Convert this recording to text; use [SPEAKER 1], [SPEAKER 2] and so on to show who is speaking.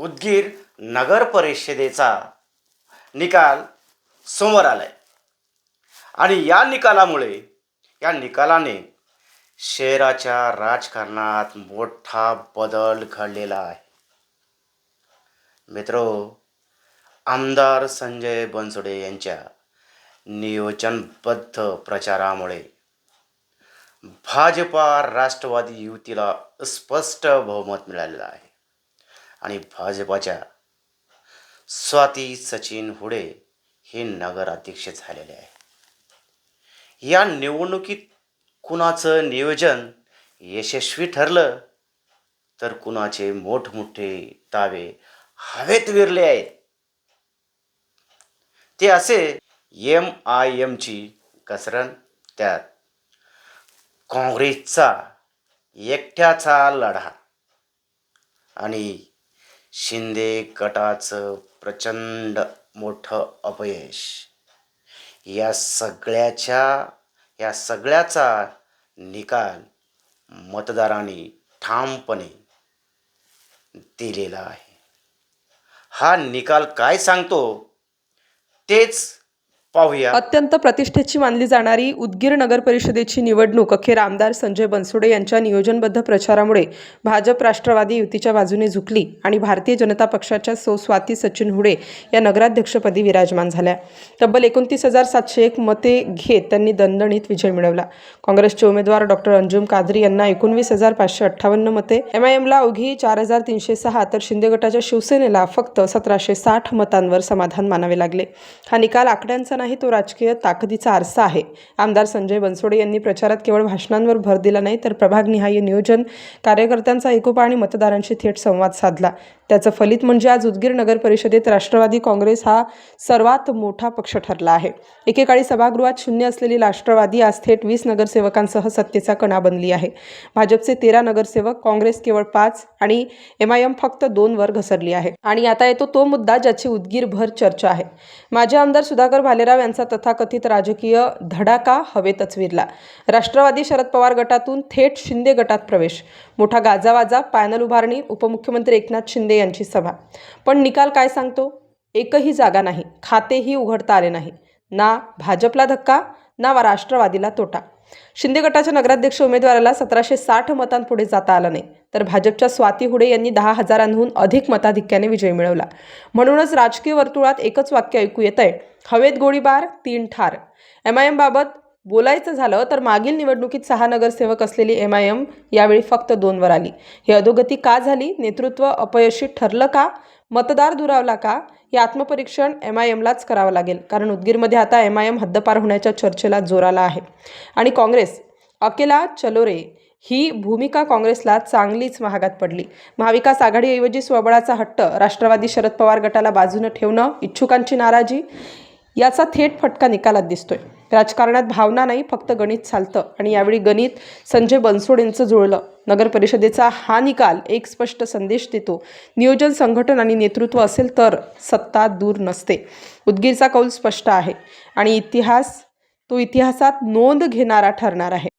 [SPEAKER 1] उदगीर नगर परिषदेचा निकाल समोर आलाय. आणि या निकालामुळे या निकालाने शहराच्या राजकारणात मोठा बदल घडलेला आहे. मित्रो आमदार संजय बनसोडे यांच्या नियोजनबद्ध प्रचारामुळे भाजपा राष्ट्रवादी युतीला स्पष्ट बहुमत मिळालेलं आहे. आणि भाजपाच्या स्वाती सचिन हुडे हे नगराध्यक्ष झालेले आहे या निवडणुकीत कुणाचं नियोजन यशस्वी ठरलं तर कुणाचे मोठमोठे दावे हवेत विरले आहेत. ते असे एम आय एमची कसरण त्यात काँग्रेसचा एकट्याचा लढा आणि शिंदे गटाचं प्रचंड मोठं अपयश. या सगळ्याच्या या सगळ्याचा निकाल मतदारांनी ठामपणे दिलेला आहे. हा निकाल काय सांगतो? तेच पाहूया.
[SPEAKER 2] अत्यंत प्रतिष्ठेची मानली जाणारी उदगीर नगर परिषदेची निवडणूक अखेर आमदार संजय बनसोडे यांच्या नियोजनबद्ध प्रचारामुळे भाजप राष्ट्रवादी युतीच्या बाजूने झुकली आणि भारतीय जनता पक्षाच्या सौ स्वाती सचिन हुडे या नगराध्यक्षपदी विराजमान झाल्या. तब्बल एकोणतीस हजार सातशे एक मते घेत त्यांनी दणदणीत विजय मिळवला. काँग्रेसचे उमेदवार डॉक्टर अंजुम कादरी यांना एकोणवीस हजार पाचशे अठ्ठावन्न मते एम आय एमला अवघी चार हजार तीनशे सहा तर शिंदे गटाच्या शिवसेनेला फक्त सतराशे साठ मतांवर समाधान मानावे लागले. हा निकाल आकड्यांचा नाही तो राजकीय ताकदीचा आरसा आहे. आमदार संजय बनसोडे यांनी प्रचारात केवळ भाषणांवर भर दिला नाही तर प्रभागनिहाय नियोजन कार्यकर्त्यांचा एकोपा आणि मतदारांशी थेट संवाद साधला. त्याचं फलित म्हणजे आज उदगीर नगर परिषदेत राष्ट्रवादी काँग्रेस हा सर्वात मोठा पक्ष ठरला आहे. एकेकाळी सभागृहात शून्य असलेली राष्ट्रवादी आज थेट वीस नगरसेवकांसह सत्तेचा कणा बनली आहे. भाजपचे तेरा नगरसेवक काँग्रेस केवळ पाच आणि एम आय एम फक्त दोन वर घसरली आहे. आणि आता येतो तो मुद्दा ज्याची उदगीरभर चर्चा आहे. माजी आमदार सुधाकर भालेराव यांचा तथाकथित राजकीय धडाका हवेतच विरला राष्ट्रवादी शरद पवार गटातून थेट शिंदे गटात प्रवेश. मोठा गाजावाजा पॅनल उभारणी उपमुख्यमंत्री एकनाथ शिंदे यांची सभा. पण निकाल काय सांगतो? एकही जागा नाही. खातेही उघडता आले नाही. ना भाजपला धक्का ना वा राष्ट्रवादीला तोटा. शिंदे गटाच्या नगराध्यक्ष उमेदवाराला सतराशे साठ मतांपुढे जाता आलं नाही. तर भाजपच्या स्वाती हुडे यांनी दहा हजारांहून अधिक मताधिक्याने विजय मिळवला. म्हणूनच राजकीय वर्तुळात एकच वाक्य ऐकू येत आहे हवेत गोळीबार तीन ठार. एम आय एमबाबत बोलायचं झालं तर मागील निवडणुकीत सहा नगरसेवक असलेली एम आय एम यावेळी फक्त दोनवर आली. ही अधोगती का झाली? नेतृत्व अपयशी ठरलं का? मतदार दुरावला का? हे आत्मपरीक्षण एम आय एमलाच करावं लागेल कारण उदगीरमध्ये आता एम आय एम हद्दपार होण्याच्या चर्चेला जोर आला आहे. आणि काँग्रेस अकेला चलो रे ही भूमिका काँग्रेसला चांगलीच महागात पडली. महाविकास आघाडीऐवजी स्वबळाचा हट्ट राष्ट्रवादी शरद पवार गटाला बाजूनं ठेवणं इच्छुकांची नाराजी याचा थेट फटका निकालात दिसतोय. राजकारणात भावना नाही फक्त गणित चालतं. आणि यावेळी गणित संजय बनसोडेंचं जुळलं. नगर परिषदेचा हा निकाल एक स्पष्ट संदेश देतो. नियोजन संघटन आणि नेतृत्व असेल तर सत्ता दूर नसते. उदगीरचा कौल स्पष्ट आहे. आणि इतिहास तो इतिहासात नोंद घेणारा ठरणार आहे.